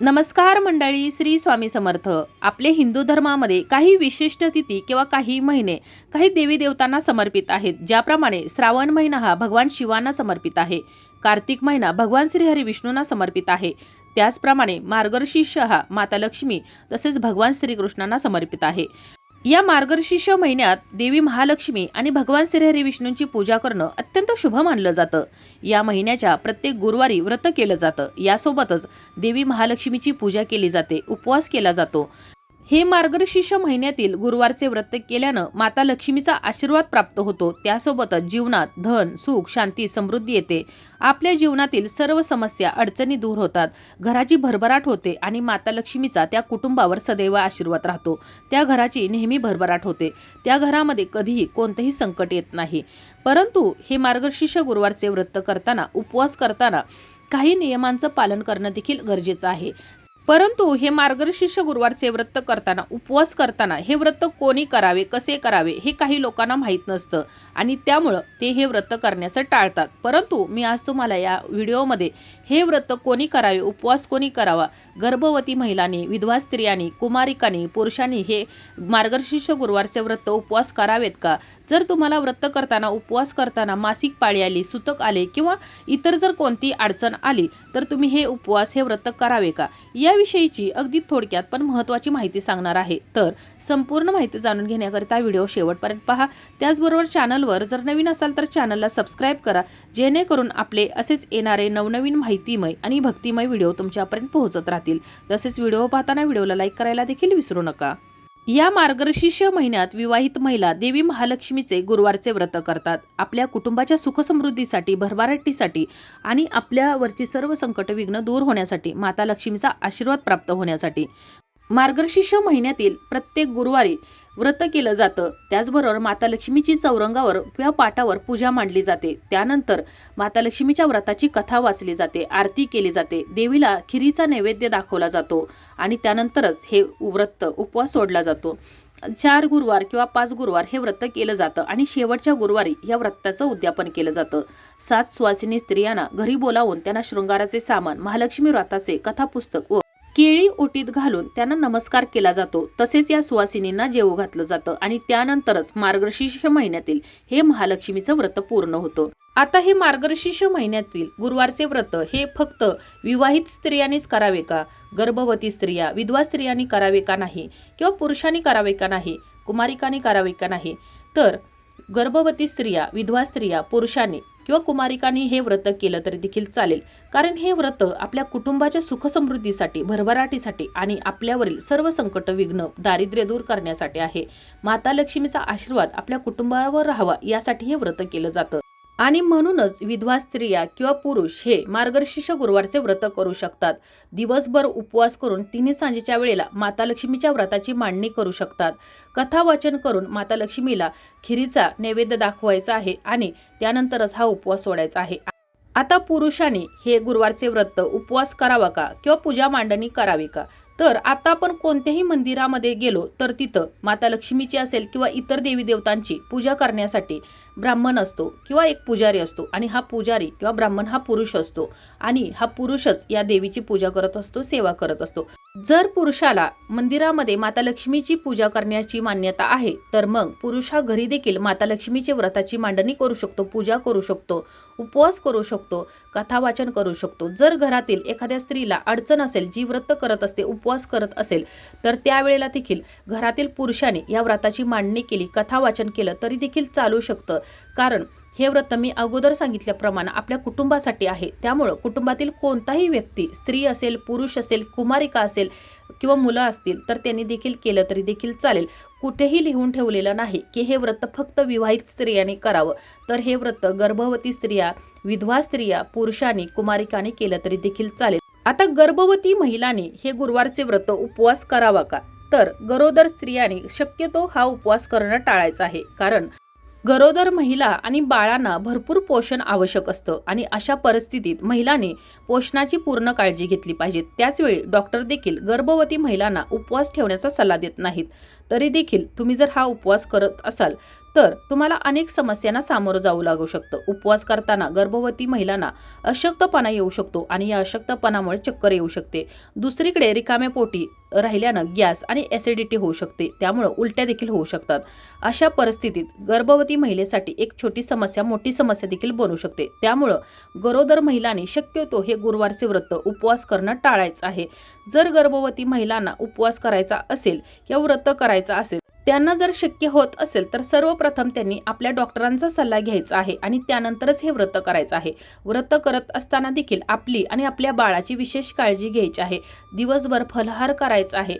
नमस्कार मंडळी श्री स्वामी समर्थ. आपले हिंदू धर्मामध्ये काही विशिष्ट तिथी किंवा काही महिने काही देवी देवतांना समर्पित आहेत ज्याप्रमाणे श्रावण महिना हा भगवान शिवांना समर्पित आहे. कार्तिक महिना भगवान श्रीहरी विष्णूंना समर्पित आहे. त्याचप्रमाणे मार्गशीर्ष हा माता लक्ष्मी तसेच भगवान श्रीकृष्णांना समर्पित आहे. या मार्गशीर्ष महिन्यात देवी महालक्ष्मी आणि भगवान श्रीहरी विष्णूंची पूजा करणं अत्यंत शुभ मानलं जातं. या महिन्याच्या प्रत्येक गुरुवारी व्रत केलं जातं. यासोबतच देवी महालक्ष्मीची पूजा केली जाते उपवास केला जातो. हे मार्गशीर्ष महिन्यातील गुरुवारचे व्रत केल्यानं माता लक्ष्मीचा आशीर्वाद प्राप्त होतो. त्यासोबतच जीवनात धन सुख शांती समृद्धी येते. आपल्या जीवनातील सर्व समस्या अडचणी दूर होतात. घराची भरभराट होते आणि माता लक्ष्मीचा त्या कुटुंबावर सदैव आशीर्वाद राहतो. त्या घराची नेहमी भरभराट होते. त्या घरामध्ये कधीही कोणतंही संकट येत नाही. परंतु हे मार्गशीर्ष गुरुवारचे व्रत करताना उपवास करताना काही नियमांचं पालन करणं देखील गरजेचं आहे. परंतु हे मार्गशीर्ष गुरुवारचे व्रत करताना उपवास करताना हे व्रत कोणी करावे कसे करावे हे काही लोकांना माहीत नसतं. आणि त्यामुळं ते हे व्रत करण्याचं टाळतात. परंतु मी आज तुम्हाला या व्हिडिओमध्ये हे व्रत कोणी करावे? उपवास कोणी करावा? गर्भवती महिलांनी विधवा स्त्रियांनी कुमारिकांनी पुरुषांनी हे मार्गशीर्ष गुरुवारचे व्रत उपवास करावेत का? जर तुम्हाला व्रत करताना उपवास करताना मासिक पाळी आली सुतक आले किंवा इतर जर कोणती अडचण आली तर तुम्ही हे उपवास हे व्रत करावे का? याविषयीची अगदी थोडक्यात पण महत्त्वाची माहिती सांगणार आहे. तर संपूर्ण माहिती जाणून घेण्याकरिता व्हिडिओ शेवटपर्यंत पहा. त्याचबरोबर चॅनलवर जर नवीन असाल तर चॅनलला सबस्क्राईब करा जेणेकरून आपले असेच येणारे नवनवीन माहिती माहितीमय आणि भक्तिमय व्हिडिओ तुमच्यापर्यंत पोहोचत राहतील. तसेच व्हिडिओ पाहताना व्हिडिओला लाईक करायला देखील विसरू नका. या मार्गशीर्ष महिन्यात विवाहित महिला देवी महालक्ष्मीचे गुरुवारचे व्रत करतात. आपल्या कुटुंबाच्या सुखसमृद्धीसाठी भरभराटीसाठी आणि आपल्यावरची सर्व संकट विघ्न दूर होण्यासाठी माता लक्ष्मीचा आशीर्वाद प्राप्त होण्यासाठी. मार्गशीर्ष महिन्यातील प्रत्येक गुरुवारी व्रत केलं जातं. त्याचबरोबर माता लक्ष्मीची चौरंगावर किंवा पाटावर पूजा मांडली जाते. त्यानंतर माता लक्ष्मीच्या व्रताची कथा वाचली जाते. आरती केली जाते. देवीला खिरीचा नैवेद्य दाखवला जातो आणि त्यानंतरच हे व्रत उपवास सोडला जातो. चार गुरुवार किंवा पाच गुरुवार हे व्रत केलं जातं आणि शेवटच्या गुरुवारी या व्रताचं उद्यापन केलं जातं. सात सुवासिनी स्त्रियांना घरी बोलावून त्यांना शृंगाराचे सामान महालक्ष्मी व्रताचे कथापुस्तक व केळी ओटीत घालून त्यांना नमस्कार केला जातो. तसेच या सुवासिनींना जेवू घातलं जातं आणि त्यानंतरच मार्गशीर्ष महिन्यातील हे महालक्ष्मीचं व्रत पूर्ण होतं. आता हे मार्गशीर्ष महिन्यातील गुरुवारचे व्रत हे फक्त विवाहित स्त्रियांनीच करावे का? गर्भवती स्त्रिया विधवा स्त्रियांनी करावे का नाही? किंवा पुरुषांनी करावे का नाही? कुमारिकांनी करावे का नाही? तर गर्भवती स्त्रिया विधवा स्त्रिया पुरुषांनी किंवा कुमारिकांनी हे व्रत केलं तरी देखील चालेल. कारण हे व्रत आपल्या कुटुंबाच्या सुखसमृद्धीसाठी भरभराटीसाठी आणि आपल्यावरील सर्व संकट विघ्न दारिद्र्य दूर करण्यासाठी आहे. माता लक्ष्मीचा आशीर्वाद आपल्या कुटुंबावर राहावा यासाठी हे व्रत केलं जातं. आणि म्हणूनच विधवा स्त्रिया किंवा पुरुष हे मार्गशीर्ष गुरुवारचे व्रत करू शकतात. दिवसभर उपवास करून तिन्ही सांजेच्या वेळेला माता लक्ष्मीच्या व्रताची मांडणी करू शकतात. कथा वाचन करून माता लक्ष्मीला खिरीचा नैवेद्य दाखवायचा आहे आणि त्यानंतरच हा उपवास सोडायचा आहे. आता पुरुषांनी हे गुरुवारचे व्रत उपवास करावा का किंवा पूजा मांडणी करावी का? तर आता आपण कोणत्याही मंदिरामध्ये गेलो तर तिथं माता लक्ष्मीची असेल किंवा इतर देवी देवतांची पूजा करण्यासाठी ब्राह्मण असतो किंवा एक पुजारी असतो आणि हा पुजारी किंवा ब्राह्मण हा पुरुष असतो आणि हा पुरुषच या देवीची पूजा करत असतो सेवा करत असतो. जर पुरुषाला मंदिरामध्ये माता लक्ष्मीची पूजा करण्याची मान्यता आहे तर मग पुरुष हा घरी देखील माता लक्ष्मीचे व्रताची मांडणी करू शकतो पूजा करू शकतो उपवास करू शकतो कथावाचन करू शकतो. जर घरातील एखाद्या स्त्रीला अडचण असेल जी व्रत करत असते उपवास करत असेल तर त्यावेळेला देखील घरातील पुरुषाने या व्रताची मांडणी केली कथावाचन केलं तरी देखील चालू शकतं. कारण हे व्रत मी अगोदर सांगितल्याप्रमाणे आपल्या कुटुंबासाठी आहे. त्यामुळं कुटुंबातील कोणताही व्यक्ती स्त्री असेल पुरुष असेल कुमारिका असेल किंवा मुलं असतील तर त्यांनी देखील केलं तरी देखील चालेल. कुठेही लिहून ठेवलेलं नाही की हे व्रत फक्त विवाहित स्त्रियांनी करावं. तर हे व्रत गर्भवती स्त्रिया विधवा स्त्रिया पुरुषांनी कुमारिकाने केलं तरी देखील चालेल. आता गर्भवती महिलांनी हे गुरुवारचे व्रत उपवास करावा का? तर गरोदर स्त्रियांनी शक्यतो हा उपवास करणं टाळायचा आहे. कारण गरोदर महिला आणि बाळांना भरपूर पोषण आवश्यक असतं आणि अशा परिस्थितीत महिलांनी पोषणाची पूर्ण काळजी घेतली पाहिजे. त्याचवेळी डॉक्टर देखील गर्भवती महिलांना उपवास ठेवण्याचा सल्ला देत नाहीत. तरी देखील तुम्ही जर हा उपवास करत असाल तर तुम्हाला अनेक समस्यांना सामोरं जावं लागू शकतं. उपवास करताना गर्भवती महिलांना अशक्तपणा येऊ शकतो आणि या अशक्तपणामुळे चक्कर येऊ शकते. दुसरीकडे रिकाम्या पोटी राहिल्यानं गॅस आणि ॲसिडिटी होऊ शकते. त्यामुळं उलट्या देखील होऊ शकतात. अशा परिस्थितीत गर्भवती महिलेसाठी एक छोटी समस्या मोठी समस्या देखील बनू शकते. त्यामुळं गरोदर महिलांनी शक्यतो हे गुरुवारचे व्रत उपवास करणं टाळायचं आहे. जर गर्भवती महिलांना उपवास करायचा असेल किंवा व्रत करायचा असेल त्यांना जर शक्य होत असेल तर सर्वप्रथम त्यांनी आपल्या डॉक्टरांचा सल्ला घ्यायचा आहे आणि त्यानंतरच हे व्रत करायचं आहे. व्रत करत असताना देखील आपली आणि आपल्या बाळाची विशेष काळजी घ्यायची आहे. दिवसभर फलहार करायचा आहे.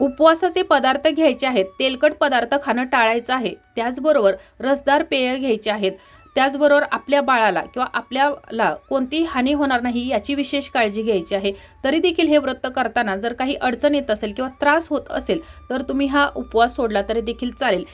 उपवासाचे पदार्थ घ्यायचे आहेत. तेलकट पदार्थ खाणं टाळायचं आहे. त्याचबरोबर रसदार पेय घ्यायचे आहेत. त्याचबरोबर आपल्या बाळाला किंवा आपल्याला कोणतीही हानी होणार नाही याची विशेष काळजी घ्यायची आहे. तरी देखील हे व्रत करताना जर काही अडचण येत असेल किंवा त्रास होत असेल तर तुम्ही हा उपवास सोडला तरी देखील चालेल.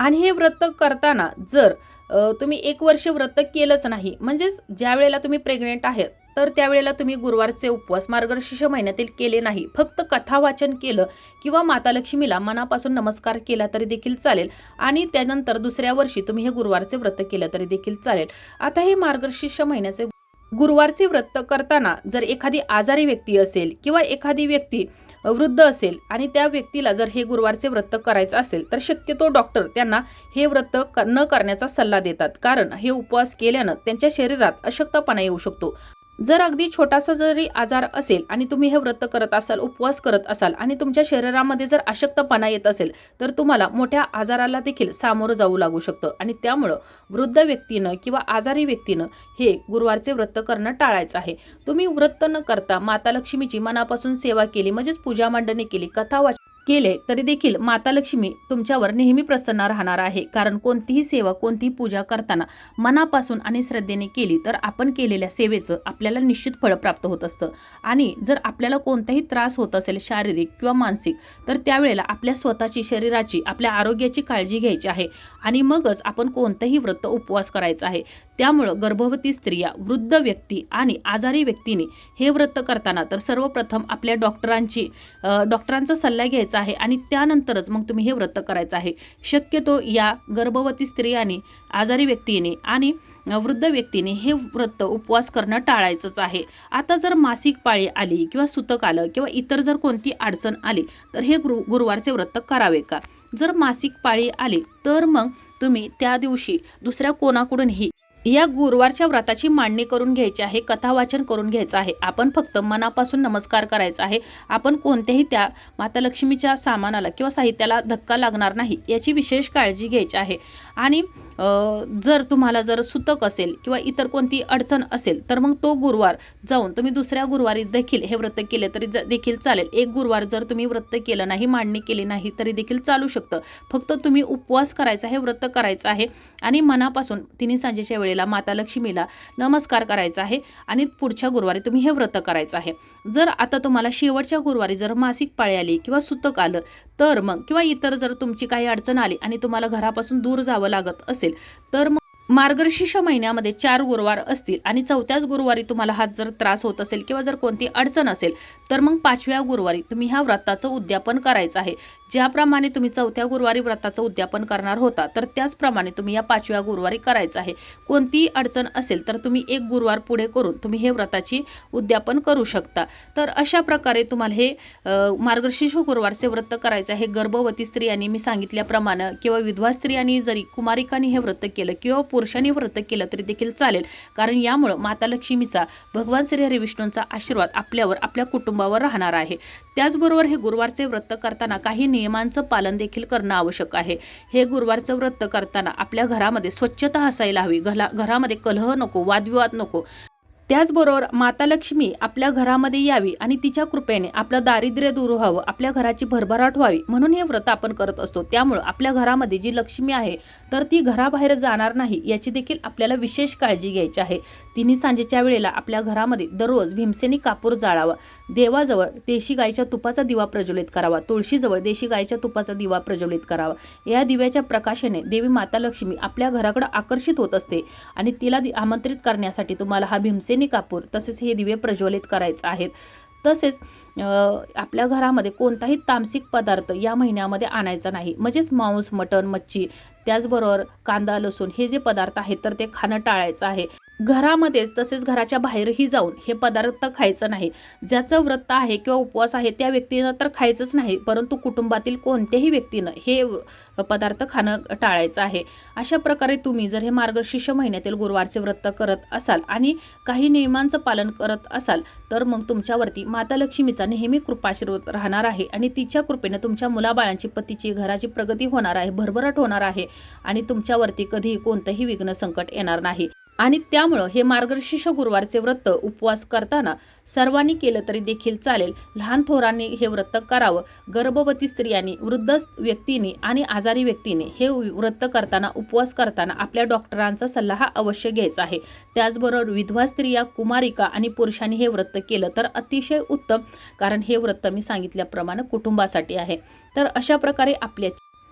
आणि हे व्रत करताना जर तुम्ही एक वर्ष व्रत केलंच नाही. म्हणजेच ज्या वेळेला तुम्ही प्रेग्नेंट आहेत तर त्यावेळेला तुम्ही गुरुवारचे उपवास मार्गशीर्ष महिन्यातील केले नाही. फक्त कथा वाचन केलं किंवा माता लक्ष्मीला मनापासून नमस्कार केला तरी देखील चालेल आणि त्यानंतर दुसऱ्या वर्षी तुम्ही हे गुरुवारचे व्रत केलं तरी देखील चालेल. आता हे मार्गशीर्ष महिन्याचे गुरुवारचे व्रत करताना जर एखादी आजारी व्यक्ती असेल किंवा एखादी व्यक्ती वृद्ध असेल आणि त्या व्यक्तीला जर हे गुरुवारचे व्रत करायचं असेल तर शक्यतो डॉक्टर त्यांना हे व्रत न करण्याचा सल्ला देतात. कारण हे उपवास केल्यानं त्यांच्या शरीरात अशक्तपणा येऊ शकतो. जर अगदी छोटासा जरी आजार असेल आणि तुम्ही हे व्रत करत असाल उपवास करत असाल आणि तुमच्या शरीरामध्ये जर अशक्तपणा येत असेल तर तुम्हाला मोठ्या आजाराला देखील सामोरं जाऊ लागू शकतं. आणि त्यामुळं वृद्ध व्यक्तीनं किंवा आजारी व्यक्तीनं हे गुरुवारचे व्रत करणं टाळायचं आहे. तुम्ही व्रत न करता माता लक्ष्मीची मनापासून सेवा केली म्हणजेच पूजा मांडणी केली कथा वाच केले तरी देखील माता लक्ष्मी तुमच्यावर नेहमी प्रसन्न राहणार आहे. कारण कोणतीही सेवा कोणतीही पूजा करताना मनापासून आणि श्रद्धेने केली तर आपण केलेल्या सेवेचं आपल्याला निश्चित फळ प्राप्त होत असतं. आणि जर आपल्याला कोणताही त्रास होत असेल शारीरिक किंवा मानसिक तर त्यावेळेला आपल्या स्वतःची शरीराची आपल्या आरोग्याची काळजी घ्यायची आहे. आणि मगच आपण कोणतंही व्रत उपवास करायचा आहे. त्यामुळं गर्भवती स्त्रिया वृद्ध व्यक्ती आणि आजारी व्यक्तीने हे व्रत करताना तर सर्वप्रथम आपल्या डॉक्टरांची डॉक्टरांचा सल्ला घ्यायचा आहे आणि त्यानंतरच मग तुम्ही हे व्रत करायचं आहे. शक्यतो या गर्भवती स्त्रियाने आजारी व्यक्तीने आणि वृद्ध व्यक्तीने हे व्रत उपवास करणं टाळायचंच आहे. आता जर मासिक पाळी आली किंवा सुतक आलं किंवा इतर जर कोणती अडचण आली तर हे गुरु गुरुवारचे व्रत करावे का? जर मासिक पाळी आली तर मग तुम्ही त्या दिवशी दुसऱ्या कोणाकडूनही या गुरुवारच्या व्रताची मांडणी करून घ्यायची आहे कथावाचन करून घ्यायचं आहे. आपण फक्त मनापासून नमस्कार करायचा आहे. आपण कोणत्याही त्या माता लक्ष्मीच्या सामानाला किंवा साहित्याला धक्का लागणार नाही याची विशेष काळजी घ्यायची आहे. आणि जर तुम्हाला जर सुतक असेल किंवा इतर कोणती अडचण असेल तर मग तो गुरुवार जाऊन तुम्ही दुसऱ्या गुरुवारी देखील हे व्रत केले तरी ज- देखील चालेल. एक गुरुवार जर तुम्ही व्रत केलं नाही मांडणी केली नाही तरी देखील चालू शकतं. फक्त तुम्ही उपवास करायचा हे व्रत करायचं आहे आणि मनापासून तिन्ही सांजेच्या वेळेला माता लक्ष्मीला नमस्कार करायचा आहे आणि पुढच्या गुरुवारी तुम्ही हे व्रत करायचं आहे. जर आता तुम्हाला शेवटच्या गुरुवारी जर मासिक पाळी आली किंवा सुतक आलं तर मग किंवा इतर जर तुमची काही अडचण आली आणि तुम्हाला घरापासून दूर जावं लागत असेल तर मग मार्गशीर्ष महिन्यामध्ये चार गुरुवार असतील आणि चौथ्याच गुरुवारी तुम्हाला हा जर त्रास होत असेल किंवा जर कोणती अडचण असेल तर मग पाचव्या गुरुवारी तुम्ही ह्या व्रताचं उद्यापन करायचं आहे. ज्याप्रमाणे तुम्ही चौथ्या गुरुवारी व्रताचं उद्यापन करणार होता तर त्याचप्रमाणे तुम्ही या पाचव्या गुरुवारी करायचं आहे. कोणतीही अडचण असेल तर तुम्ही एक गुरुवार पुढे करून तुम्ही हे व्रताची उद्यापन करू शकता. तर अशा प्रकारे तुम्हाला हे मार्गशीर्ष गुरुवारचे व्रत करायचं आहे. गर्भवती स्त्रियांनी मी सांगितल्याप्रमाणे किंवा विधवा स्त्रियांनी जरी कुमारिकांनी हे व्रत केलं किंवा पुरुषांनी व्रत केलं तरी देखील चालेल. कारण यामुळं माता लक्ष्मीचा भगवान श्री हरी विष्णूंचा आशीर्वाद आपल्यावर आपल्या कुटुंबावर राहणार आहे. त्याचबरोबर हे गुरुवारचे व्रत करताना काही नियमांचं पालन देखील करणं आवश्यक आहे. हे गुरुवारचं व्रत करताना आपल्या घरामध्ये स्वच्छता असायला हवी. घरा घरामध्ये कलह नको वादविवाद नको. त्याचबरोबर माता लक्ष्मी आपल्या घरामध्ये यावी आणि तिच्या कृपेने आपलं दारिद्र्य दूर व्हावं आपल्या घराची भरभराट व्हावी म्हणून हे व्रत आपण करत असतो. त्यामुळं आपल्या घरामध्ये जी लक्ष्मी आहे तर ती घराबाहेर जाणार नाही याची देखील आपल्याला विशेष काळजी घ्यायची आहे. तिन्ही सांजेच्या वेळेला आपल्या घरामध्ये दररोज भीमसेनी कापूर जाळावा. देवाजवळ देशी गायच्या तुपाचा दिवा प्रज्वलित करावा. तुळशीजवळ देशी गायच्या तुपाचा दिवा प्रज्वलित करावा. या दिव्याच्या प्रकाशाने देवी माता लक्ष्मी आपल्या घराकडे आकर्षित होत असते आणि तिला दि- आमंत्रित करण्यासाठी तुम्हाला हा भीमसेनी कापूर तसेच हे दिवे प्रज्वलित करायचे आहेत. तसेच आपल्या घरामध्ये कोणताही तामसिक पदार्थ या महिन्यामध्ये आणायचा नाही. म्हणजेच मांस मटण मच्छी त्याचबरोबर कांदा लसूण हे जे पदार्थ आहेत तर ते खाणं टाळायचं आहे. घरामध्येच तसेच घराच्या बाहेरही जाऊन हे पदार्थ खायचं नाही. ज्याचं व्रत आहे किंवा उपवास आहे त्या व्यक्तीनं तर खायचंच नाही परंतु कुटुंबातील कोणत्याही व्यक्तीनं हे पदार्थ खाणं टाळायचं आहे. अशा प्रकारे तुम्ही जर हे मार्गशीर्ष महिन्यातील गुरुवारचे व्रत करत असाल आणि काही नियमांचं पालन करत असाल तर मग तुमच्यावरती माता लक्ष्मीचा नेहमी कृपाशीर्वाद राहणार आहे आणि तिच्या कृपेने तुमच्या मुलाबाळांची पतीची घराची प्रगती होणार आहे भरभराट होणार आहे आणि तुमच्यावरती कधीही कोणतंही विघ्न संकट येणार नाही. आणि त्यामुळं हे मार्गशीर्ष गुरुवारचे व्रत उपवास करताना सर्वांनी केलं तरी देखील चालेल. लहान थोरांनी हे व्रत करावं. गर्भवती स्त्रियांनी वृद्ध व्यक्तींनी आणि आजारी व्यक्तीने हे व्रत करताना उपवास करताना आपल्या डॉक्टरांचा सल्ला हा अवश्य घ्यायचा आहे. त्याचबरोबर विधवा स्त्रिया कुमारिका आणि पुरुषांनी हे व्रत केलं तर अतिशय उत्तम कारण हे व्रत मी सांगितल्याप्रमाणे कुटुंबासाठी आहे. तर अशा प्रकारे आपल्या